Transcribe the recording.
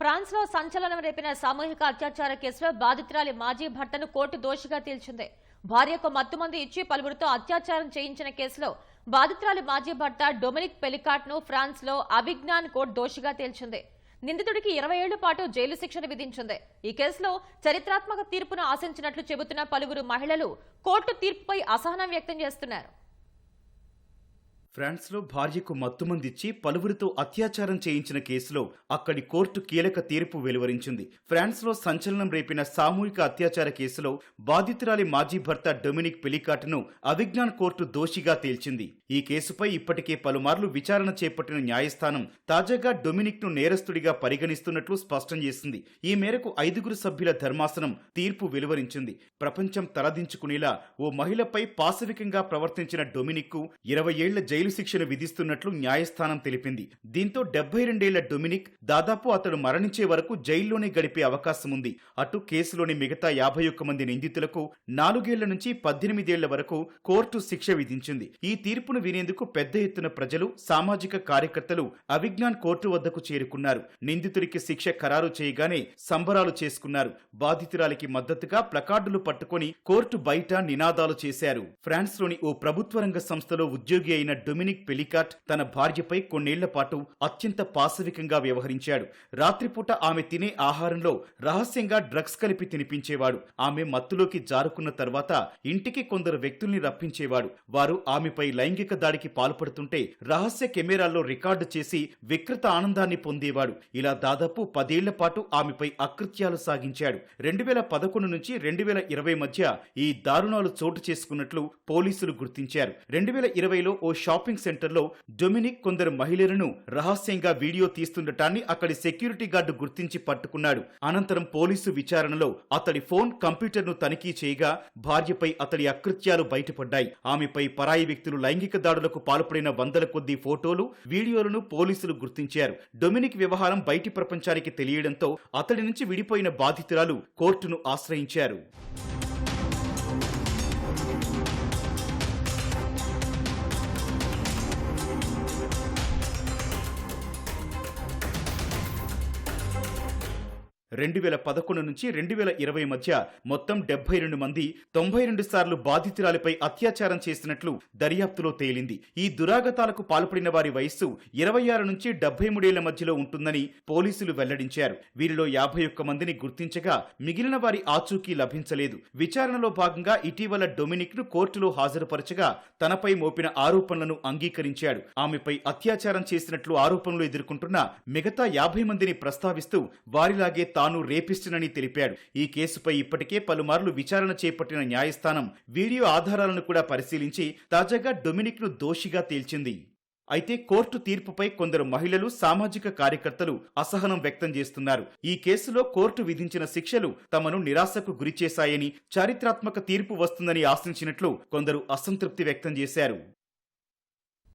ఫ్రాన్స్లో సంచలనం రేపిన సామూహిక అత్యాచార కేసులో బాధితురాలి మాజీ భర్తను కోర్టు దోషిగా తేల్చింది. భార్యకు మత్తుమంది ఇచ్చి పలువురితో అత్యాచారం చేయించిన కేసులో బాధితురాలి మాజీ భర్త డొమినిక్ పెలికాట్ను ఫ్రాన్స్లో అభిజ్ఞాన్ కోర్టు దోషిగా తేల్చింది. నిందితుడికి ఇరవై ఏళ్ళ పాటు జైలు శిక్షను విధించింది. ఈ కేసులో చరిత్రాత్మక తీర్పును ఆశించినట్లు చెబుతున్న పలువురు మహిళలు కోర్టు తీర్పుపై అసహనం వ్యక్తం చేస్తున్నారు. ఫ్రాన్స్లో భార్యకు మత్తుమందిచ్చి పలువురితో అత్యాచారం చేయించిన కేసులో అక్కడి కోర్టు కీలక తీర్పు వెలువరించింది. ఫ్రాన్స్లో సంచలనం రేపిన సామూహిక అత్యాచార కేసులో బాధితురాలి మాజీ భర్త డొమినిక్ పెలికాట్ను అవిజ్ఞాన్ కోర్టు దోషిగా తేల్చింది. ఈ కేసుపై ఇప్పటికే పలుమార్లు విచారణ చేపట్టిన న్యాయస్థానం తాజాగా డొమినిక్ను నేరస్తుడిగా పరిగణిస్తున్నట్లు స్పష్టం చేసింది. ఈ మేరకు ఐదుగురు సభ్యుల ధర్మాసనం తీర్పు వెలువరించింది. ప్రపంచం తలదించుకునేలా ఓ మహిళపై పాశవికంగా ప్రవర్తించిన డొమినిక్కు ఇరవై ఏళ్ళ జైలు శిక్షను విధిస్తున్నట్లు న్యాయస్థానం తెలిపింది. దీంతో డెబ్బై రెండేళ్ళ డొమినిక్ దాదాపు అతడు మరణించే వరకు జైల్లోనే గడిపే అవకాశం ఉంది. అటు కేసులోని మిగతా యాభై ఒక్క మంది నిందితులకు నాలుగేళ్ళ నుంచి పద్దెనిమిదేళ్ళ వరకు కోర్టు శిక్ష విధించింది. ఈ తీర్పును వినేందుకు పెద్ద ఎత్తున ప్రజలు సామాజిక కార్యకర్తలు అవిజ్ఞాన్ కోర్టు వద్దకు చేరుకున్నారు. నిందితుడికి శిక్ష ఖరారు చేయగానే సంబరాలు చేసుకున్నారు. బాధితురాలికి మద్దతుగా ప్లకార్డులు పట్టుకొని కోర్టు బయట నినాదాలు చేశారు. ఫ్రాన్స్లోని ఓ ప్రభుత్వ రంగ సంస్థలో ఉద్యోగి అయిన డొమినిక్ పెలికాట్ తన భార్యపై కొన్నేళ్ళ పాటు అత్యంత పాశవికంగా వ్యవహరించాడు. రాత్రిపూట ఆమె తినే ఆహారంలో రహస్యంగా డ్రగ్స్ కలిపి తినిపించేవాడు. ఆమె మత్తులోకి జారుకున్న తర్వాత ఇంటికి కొందరు వ్యక్తుల్ని రప్పించేవాడు. వారు ఆమెపై లైంగిక దాడికి పాల్పడుతుంటే రహస్య కెమెరాల్లో రికార్డు చేసి వికృత ఆనందాన్ని పొందేవాడు. ఇలా దాదాపు పదేళ్ళ పాటు ఆమెపై అకృత్యాలు సాగించాడు. రెండు వేల పదకొండు నుంచి రెండు వేల ఇరవై మధ్య ఈ దారుణాలు చోటు చేసుకున్నట్లు పోలీసులు గుర్తించారు. రెండు వేల ఇరవైలో ఓ షాపింగ్ సెంటర్లో డొమినిక్ కొందరు మహిళలను రహస్యంగా వీడియో తీస్తుండటాన్ని అక్కడి సెక్యూరిటీ గార్డు గుర్తించి పట్టుకున్నాడు. అనంతరం పోలీసు విచారణలో అతడి ఫోన్ కంప్యూటర్ను తనిఖీ చేయగా భార్యపై అతడి అకృత్యాలు బయటపడ్డాయి. ఆమెపై పరాయి వ్యక్తులు లైంగిక దాడులకు పాల్పడిన వందల కొద్ది ఫోటోలు వీడియోలను పోలీసులు గుర్తించారు. డొమినిక్ వ్యవహారం బయటి ప్రపంచానికి తెలియడంతో అతడి నుంచి విడిపోయిన బాధితురాలు కోర్టును ఆశ్రయించారు. రెండు వేల పదకొండు నుంచి రెండు వేల ఇరవై మధ్య మొత్తం డెబ్బై రెండు మంది తొంభై రెండు సార్లు బాధితురాలిపై అత్యాచారం చేసినట్లు దర్యాప్తులో తేలింది. ఈ దురాగతాలకు పాల్పడిన వారి వయస్సు ఇరవై ఆరు నుంచి డెబ్బై మూడేళ్ళ మధ్యలో ఉంటుందని పోలీసులు వెల్లడించారు. వీరిలో యాభై ఒక్క మందిని గుర్తించగా మిగిలిన వారి ఆచూకీ లభించలేదు. విచారణలో భాగంగా ఇటీవల డొమినిక్ను కోర్టులో హాజరుపరచగా తనపై మోపిన ఆరోపణలను అంగీకరించాడు. ఆమెపై అత్యాచారం చేసినట్లు ఆరోపణలు ఎదుర్కొంటున్న మిగతా యాభై మందిని ప్రస్తావిస్తూ వారిలాగే తా తాను రేపిస్టునని తెలిపాడు. ఈ కేసుపై ఇప్పటికే పలుమార్లు విచారణ చేపట్టిన న్యాయస్థానం వీడియో ఆధారాలను కూడా పరిశీలించి తాజాగా డొమినిక్ను దోషిగా తేల్చింది. అయితే కోర్టు తీర్పుపై కొందరు మహిళలు సామాజిక కార్యకర్తలు అసహనం వ్యక్తం చేస్తున్నారు. ఈ కేసులో కోర్టు విధించిన శిక్షలు తమను నిరాశకు గురిచేశాయని చారిత్రాత్మక తీర్పు వస్తుందని ఆశించినట్లు కొందరు అసంతృప్తి వ్యక్తం చేశారు.